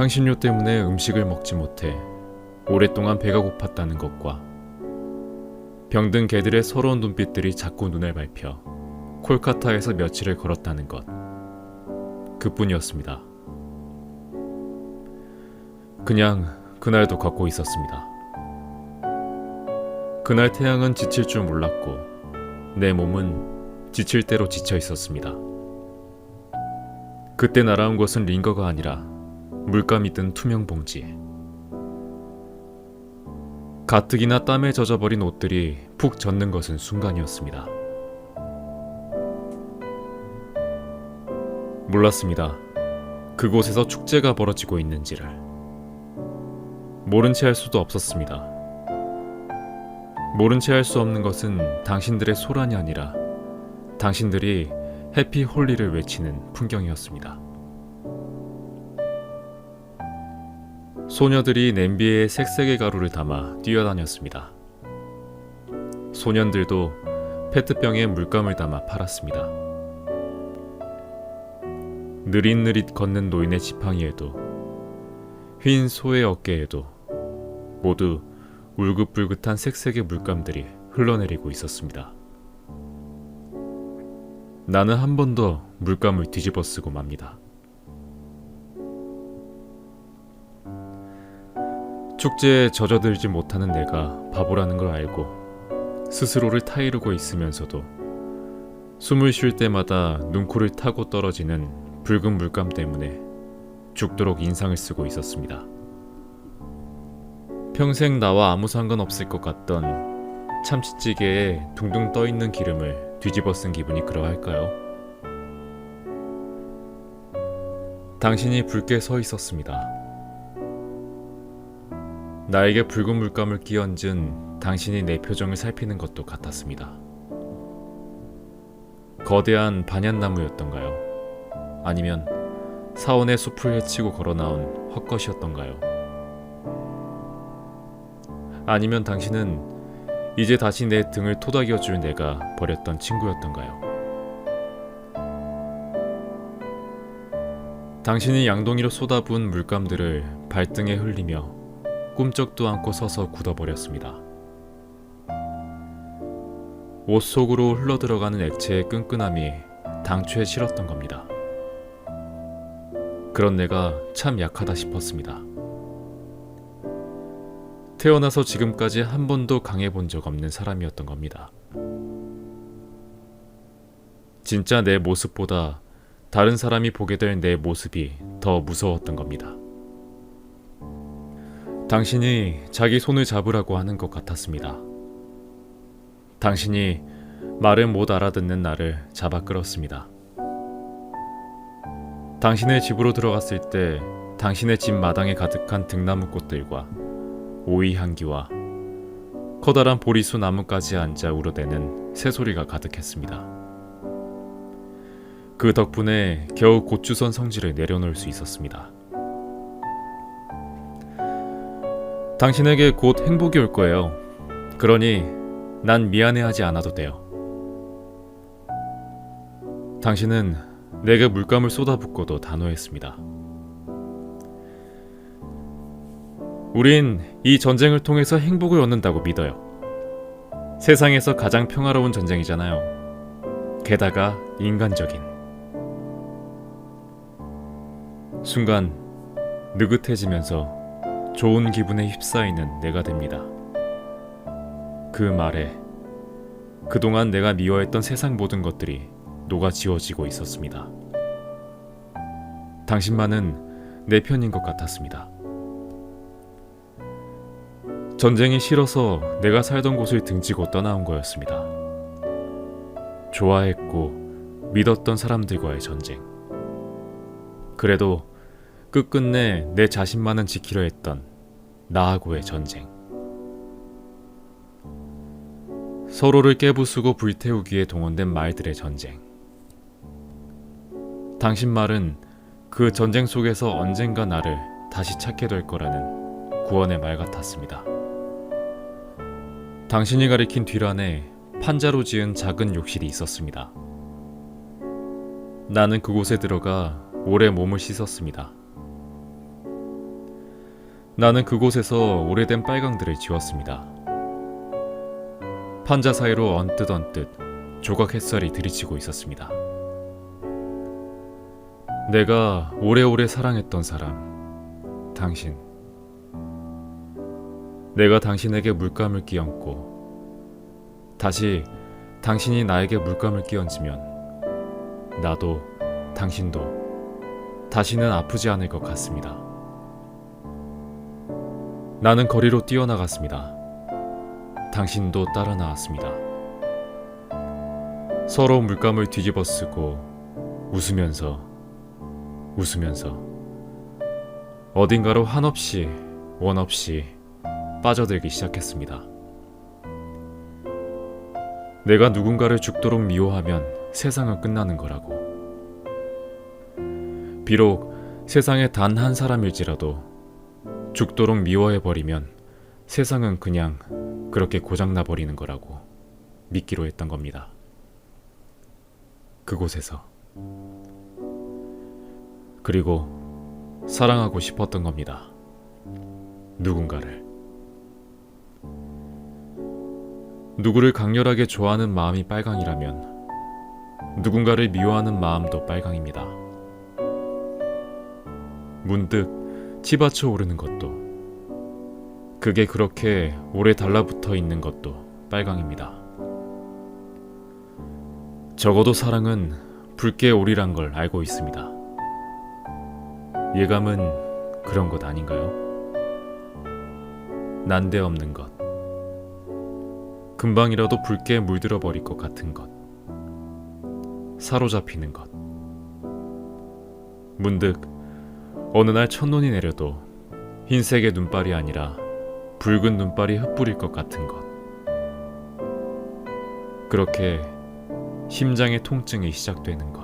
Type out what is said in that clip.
향신료 때문에 음식을 먹지 못해 오랫동안 배가 고팠다는 것과 병든 개들의 서러운 눈빛들이 자꾸 눈을 밟혀 콜카타에서 며칠을 걸었다는 것. 그뿐이었습니다. 그냥 그날도 걷고 있었습니다. 그날 태양은 지칠 줄 몰랐고 내 몸은 지칠 대로 지쳐 있었습니다. 그때 날아온 것은 링거가 아니라 물감이 든 투명 봉지. 가뜩이나 땀에 젖어버린 옷들이 푹 젖는 것은 순간이었습니다. 몰랐습니다. 그곳에서 축제가 벌어지고 있는지를. 모른 채 할 수도 없었습니다. 모른 채 할 수 없는 것은 당신들의 소란이 아니라 당신들이 해피 홀리를 외치는 풍경이었습니다. 소녀들이 냄비에 색색의 가루를 담아 뛰어다녔습니다. 소년들도 페트병에 물감을 담아 팔았습니다. 느릿느릿 걷는 노인의 지팡이에도 흰 소의 어깨에도 모두 울긋불긋한 색색의 물감들이 흘러내리고 있었습니다. 나는 한 번 더 물감을 뒤집어 쓰고 맙니다. 축제에 젖어들지 못하는 내가 바보라는 걸 알고 스스로를 타이르고 있으면서도 숨을 쉴 때마다 눈코를 타고 떨어지는 붉은 물감 때문에 죽도록 인상을 쓰고 있었습니다. 평생 나와 아무 상관없을 것 같던 참치찌개에 둥둥 떠 있는 기름을 뒤집어 쓴 기분이 그러할까요? 당신이 붉게 서 있었습니다. 나에게 붉은 물감을 끼얹은 당신이 내 표정을 살피는 것도 같았습니다. 거대한 반얀나무였던가요? 아니면 사원의 숲을 헤치고 걸어 나온 헛것이었던가요? 아니면 당신은 이제 다시 내 등을 토닥여 줄 내가 버렸던 친구였던가요? 당신이 양동이로 쏟아부은 물감들을 발등에 흘리며 꿈쩍도 않고 서서 굳어버렸습니다. 옷 속으로 흘러들어가는 액체의 끈끈함이 당초에 싫었던 겁니다. 그런 내가 참 약하다 싶었습니다. 태어나서 지금까지 한 번도 강해 본 적 없는 사람이었던 겁니다. 진짜 내 모습보다 다른 사람이 보게 될 내 모습이 더 무서웠던 겁니다. 당신이 자기 손을 잡으라고 하는 것 같았습니다. 당신이 말을 못 알아듣는 나를 잡아 끌었습니다. 당신의 집으로 들어갔을 때 당신의 집 마당에 가득한 등나무 꽃들과 오이 향기와 커다란 보리수 나무까지 앉아 울어대는 새소리가 가득했습니다. 그 덕분에 겨우 고추선 성질을 내려놓을 수 있었습니다. 당신에게 곧 행복이 올 거예요. 그러니 난 미안해하지 않아도 돼요. 당신은 내게 물감을 쏟아붓고도 단호했습니다. 우린 이 전쟁을 통해서 행복을 얻는다고 믿어요. 세상에서 가장 평화로운 전쟁이잖아요. 게다가 인간적인. 순간 느긋해지면서 좋은 기분에 휩싸이는 내가 됩니다. 그 말에 그동안 내가 미워했던 세상 모든 것들이 녹아 지워지고 있었습니다. 당신만은 내 편인 것 같았습니다. 전쟁이 싫어서 내가 살던 곳을 등지고 떠나온 거였습니다. 좋아했고 믿었던 사람들과의 전쟁. 그래도 끝끝내 내 자신만은 지키려 했던 나하고의 전쟁. 서로를 깨부수고 불태우기에 동원된 말들의 전쟁. 당신 말은 그 전쟁 속에서 언젠가 나를 다시 찾게 될 거라는 구원의 말 같았습니다. 당신이 가리킨 뒤란에 판자로 지은 작은 욕실이 있었습니다. 나는 그곳에 들어가 오래 몸을 씻었습니다. 나는 그곳에서 오래된 빨강들을 지웠습니다. 판자 사이로 언뜻 언뜻 조각 햇살이 들이치고 있었습니다. 내가 오래오래 사랑했던 사람, 당신. 내가 당신에게 물감을 끼얹고 다시 당신이 나에게 물감을 끼얹으면 나도 당신도 다시는 아프지 않을 것 같습니다. 나는 거리로 뛰어나갔습니다. 당신도 따라 나왔습니다. 서로 물감을 뒤집어 쓰고 웃으면서 웃으면서 어딘가로 한없이 원없이 빠져들기 시작했습니다. 내가 누군가를 죽도록 미워하면 세상은 끝나는 거라고. 비록 세상에 단 한 사람일지라도 죽도록 미워해버리면 세상은 그냥 그렇게 고장나 버리는 거라고 믿기로 했던 겁니다. 그곳에서. 그리고 사랑하고 싶었던 겁니다. 누군가를. 누구를 강렬하게 좋아하는 마음이 빨강이라면 누군가를 미워하는 마음도 빨강입니다. 문득 치받쳐 오르는 것도 그게 그렇게 오래 달라붙어 있는 것도 빨강입니다. 적어도 사랑은 붉게 오리란 걸 알고 있습니다. 예감은 그런 것 아닌가요? 난데없는 것. 금방이라도 붉게 물들어 버릴 것 같은 것. 사로잡히는 것. 문득 어느 날 첫눈이 내려도 흰색의 눈발이 아니라 붉은 눈발이 흩뿌릴 것 같은 것. 그렇게 심장의 통증이 시작되는 것.